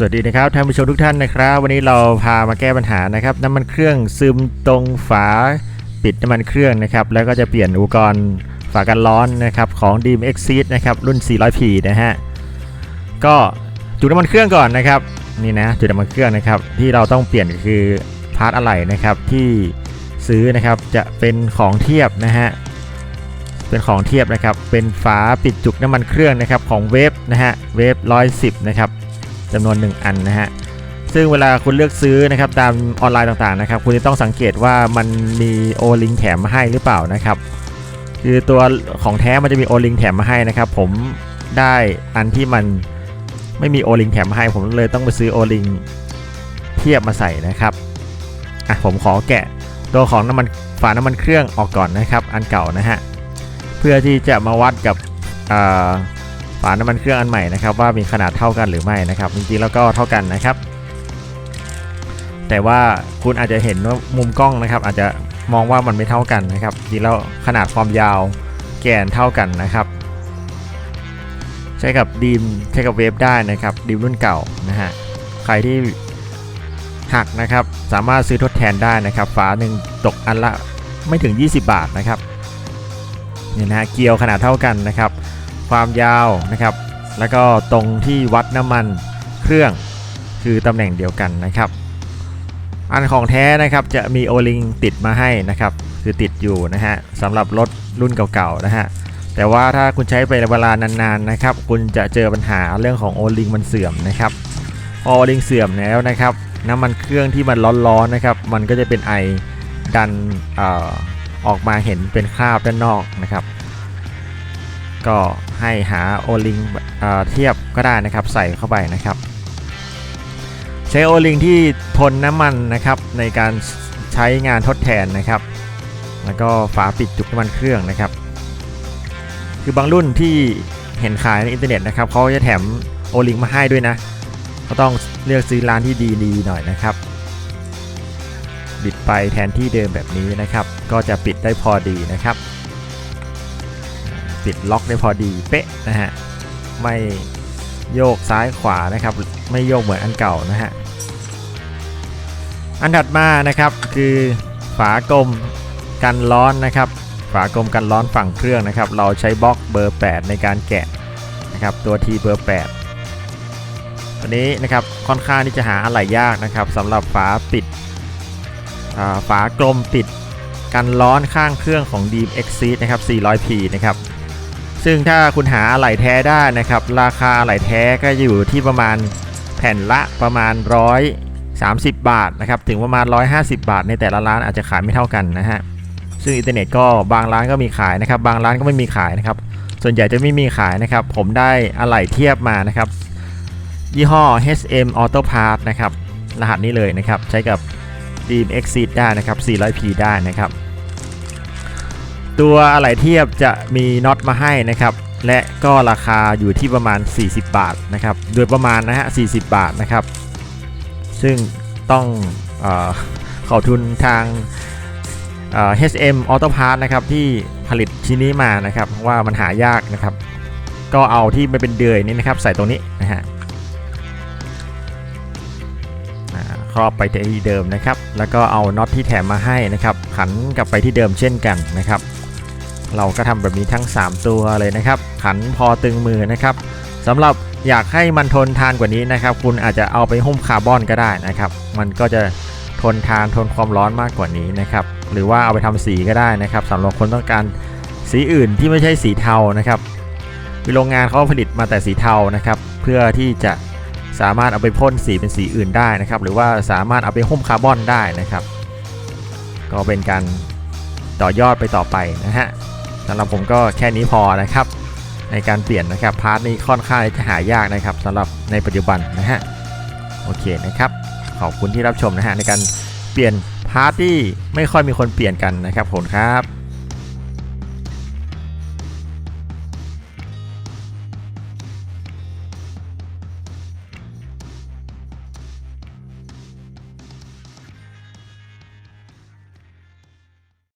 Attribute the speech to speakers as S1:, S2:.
S1: สวัสดีนะครับท่านผู้ชมทุกท่านนะครับ วันนี้เราพามาแก้ปัญหานะครับน้ำมันเครื่องซึมตรงฝาปิดน้ำมันเครื่องนะครับ แล้วก็จะเปลี่ยนอุปกรณ์ฝากันร้อนนะครับของ d ีม Exceed นะครับรุ่น 400P นะฮะก็จุดน้ำมันเครื่องก่อนนะครับนี่นะจุดน้ำมันเครื่องนะครับที่เราต้องเปลี่ยนก็คือพาร์ทอะไหล่นะครับที่ซื้อนะครับจะเป็นของเทียบนะฮะเป็นของเทียบนะครับเป็นฝาปิดจุกน้ำมันเครื่องนะครับของเวฟนะฮะเวฟ110นะครับ จำนวน 1 อันนะฮะซึ่งเวลาคุณเลือกซื้อนะครับตามออนไลน์ต่างๆนะครับ คุณจะต้องสังเกตว่ามันมีโอลิงแถมมาให้หรือเปล่านะครับ คือตัวของแท้มันจะมีโอลิงแถมมาให้นะครับ ผมได้อันที่มันไม่มีโอลิงแถมมาให้ ผมเลยต้องไปซื้อโอลิงเทียบมาใส่นะครับอะผมขอแกะตัวของน้ำมันฝาน้ำมันเครื่องออกก่อนนะครับ อันเก่านะฮะเพื่อที่จะมาวัดกับอ่า ฝาน้ำมันเครื่องอันใหม่นะครับว่ามีขนาดเท่ากันหรือไม่นะครับจริงๆแล้วก็เท่ากันนะครับ แต่ว่าคุณอาจจะเห็นว่ามุมกล้องนะครับ อาจจะมองว่ามันไม่เท่ากันนะครับจริงแล้วขนาดความยาวแกนเท่ากันนะครับ ใช้กับดีมใช้กับเวฟได้นะครับดีมรุ่นเก่านะฮะใครที่หักนะครับสามารถซื้อทดแทนได้นะครับ ฝาหนึ่งตกอันละไม่ถึง 20 บาทนะครับเนี่ยนะฮะเกลียวขนาดเท่ากันนะครับ ความยาวนะครับ แล้วก็ตรงที่วัดน้ำมันเครื่องคือตำแหน่งเดียวกันนะครับ อันของแท้นะครับจะมีโอลิงติดมาให้นะครับ คือติดอยู่นะฮะสำหรับรถรุ่นเก่าๆนะฮะแต่ว่าถ้าคุณใช้ไปเวลานานๆนะครับ คุณจะเจอปัญหาเรื่องของโอลิงมันเสื่อมนะครับพอโอลิงเสื่อมแล้วนะครับ น้ำมันเครื่องที่มันร้อนๆนะครับ มันก็จะเป็นไอดันเออออกมาเห็นเป็นคราบด้านนอกนะครับ ก็ให้หาโอลิงเทียบก็ได้นะครับใส่เข้าไปนะครับ ใช้โอลิงที่ทนน้ำมันนะครับในการใช้งานทดแทนนะครับ แล้วก็ฝาปิดจุกน้ำมันเครื่องนะครับ คือบางรุ่นที่เห็นขายในอินเทอร์เน็ตนะครับเขาจะแถมโอลิงมาให้ด้วยนะ ก็ต้องเลือกซื้อร้านที่ดีๆหน่อยนะครับบิดไปแทนที่เดิมแบบนี้นะครับ ก็จะปิดได้พอดีนะครับ ปิดล็อกได้พอดีเป๊ะนะฮะไม่โยกซ้ายขวานะครับ ไม่โยกเหมือนอันเก่านะฮะอันถัดมานะครับคือฝากลมกันร้อนนะครับ ฝากลมกันร้อนฝั่งเครื่องนะครับ เราใช้บล็อกเบอร์ 8 ในการแกะนะครับ ตัวทีเบอร์ 8 ตัวนี้นะครับค่อนข้างที่จะหาอะไหล่ยากนะครับสำหรับฝาปิดฝากลมปิดกันร้อนข้างเครื่องของ Deep Exceed นะครับ 400P นะครับ ซึ่งถ้าคุณหาอะไหล่แท้ได้นะครับ ราคาอะไหล่แท้ก็อยู่ที่ประมาณแผ่นละประมาณ130 บาทนะครับถึงประมาณ 150 บาท ในแต่ละร้านอาจจะขายไม่เท่ากันนะฮะซึ่งอินเทอร์เน็ตก็บางร้านก็มีขายนะครับ บางร้านก็ไม่มีขายนะครับ ส่วนใหญ่จะไม่มีขายนะครับ ผมได้อะไหล่เทียบมานะครับ ยี่ห้อ HM Auto Part นะครับ รหัสนี้เลยนะครับ ใช้กับ Dream Exceed ได้นะครับ 400P ได้นะครับ ตัวอะไหล่เทียบจะมีน็อตมาให้นะครับ และก็ราคาอยู่ที่ประมาณ 40 บาทนะครับ โดยประมาณนะฮะ 40 บาทนะครับ ซึ่งต้องอขอบทุนทาง HM Auto Part นะครับที่ผลิตชิ้นนี้มานะครับว่ามันหายากนะครับ ก็เอาที่มันเป็นเดือยนี้นะครับ ใส่ตรงนี้นะฮะครอบไปที่เดิมนะครับ แล้วก็เอาน็อตที่แถมมาให้นะครับ ขันกลับไปที่เดิมเช่นกันนะครับ เราก็ทำแบบนี้ทั้ง 3 ตัวเลยนะครับ ขันพอตึงมือนะครับสำหรับอยากให้มันทนทานกว่านี้นะครับ คุณอาจจะเอาไปหุ้มคาร์บอนก็ได้นะครับ มันก็จะทนทานทนความร้อนมากกว่านี้นะครับ หรือว่าเอาไปทำสีก็ได้นะครับสำหรับคนต้องการสีอื่นที่ไม่ใช่สีเทานะครับมีโรงงานเขาผลิตมาแต่สีเทานะครับ เพื่อที่จะสามารถเอาไปพ่นสีเป็นสีอื่นได้นะครับ หรือว่าสามารถเอาไปหุ้มคาร์บอนได้นะครับ ก็เป็นการต่อยอดไปต่อไปนะฮะ สำหรับผมก็แค่นี้พอนะครับ ในการเปลี่ยนนะครับพาร์ทนี้ค่อนข้างจะหายากนะครับสำหรับในปัจจุบันนะฮะโอเคนะครับขอบคุณที่รับชมนะฮะในการเปลี่ยนพาร์ทที่ไม่ค่อยมีคนเปลี่ยนกันนะครับผมครับ